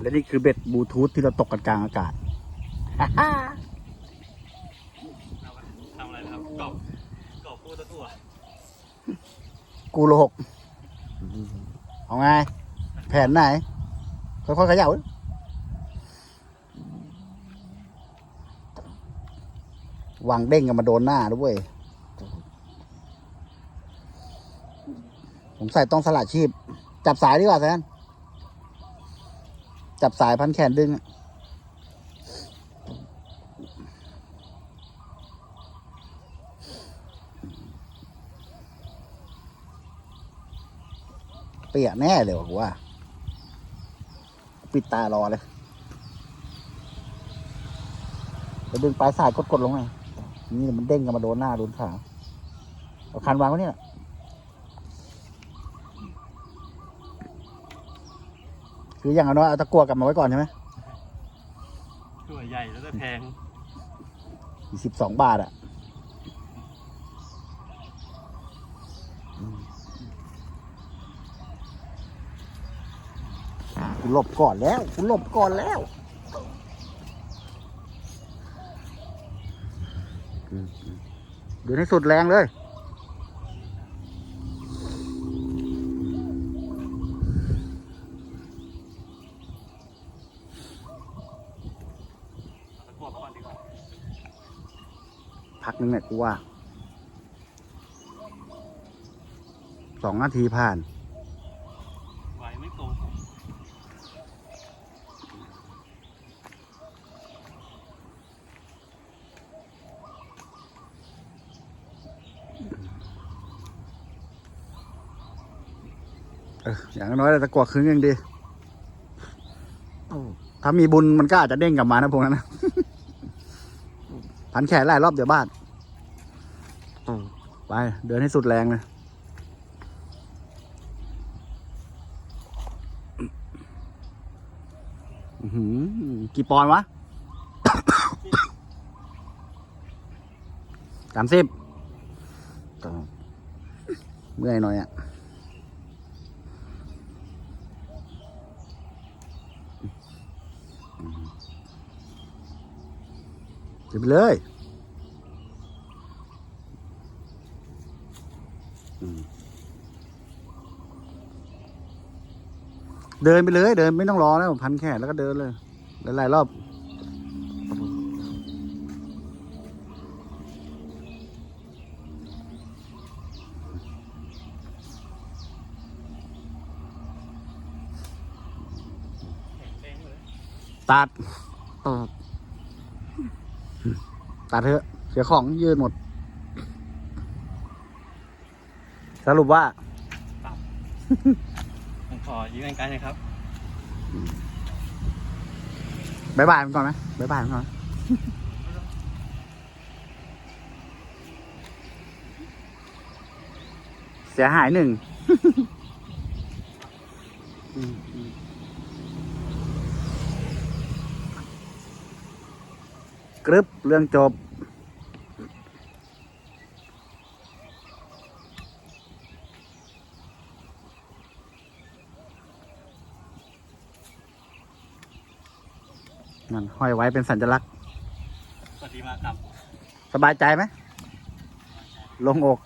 และนี่คือเบ็ดบลูทูธที่เราตกกันกลางอากาศทำอะไรนะครับกรอบกรอบปูตะกั่วกูโลหกเอาไง แผนไหน ค่อยๆเขย่าดิวางเด้งกันมาโดนหน้าด้วยผมใส่ต้องสละชีพ จับสายดีกว่าแซน จับสายพันแขนดึงเปียกแน่เลยว่ะกูว่า ปิดตารอเลยไปดึงปลายสายกดๆลงไงนี่มันเด้งกันมาโดนหน้าโดนขาเอาคันวางไว้เนี่ย คืออย่างน้อยเอาตะกั่วกลับมาไว้ก่อนใช่ไหมตัวใหญ่แล้วจะแพงสิบสองบาทอะคุณหลบก่อนแล้วคุณหลบก่อนแล้วเดินให้สุดแรงเลย ตะกั่วมาก่อนดีกว่า พักนึงเนี่ยกูว่าสองนาทีผ่านไว้ไม่ตรงเอออย่างน้อยเราตะกัวครึ่งยังดีถ้ามีบุญมันก็อาจจะเด้งกลับมานะพวกนั้นนะ พันแขนหลายรอบเดี๋ยวบ้าน ไป เดินให้สุดแรงเลยกี่ปอนวะสามสิบเมื่อยหน่อยอะเดินไปเลยอืม เดินไปเลย เดินไม่ต้องรอแล้วพันแขนแล้วก็เดินเลย หลายๆรอบแข็งเลยตัดตัดเถอะ เสียของยืดหมด สรุปว่า ผมขอยืมไกลๆหนะครับ บายบายมันก่อนไหมบายบายมันก่อนเสียหายหนึ่ง กรึบเรื่องจบ นั่นห้อยไว้เป็นสัญลักษณ์ปฏิมากรรมสบายใจไหมลงอก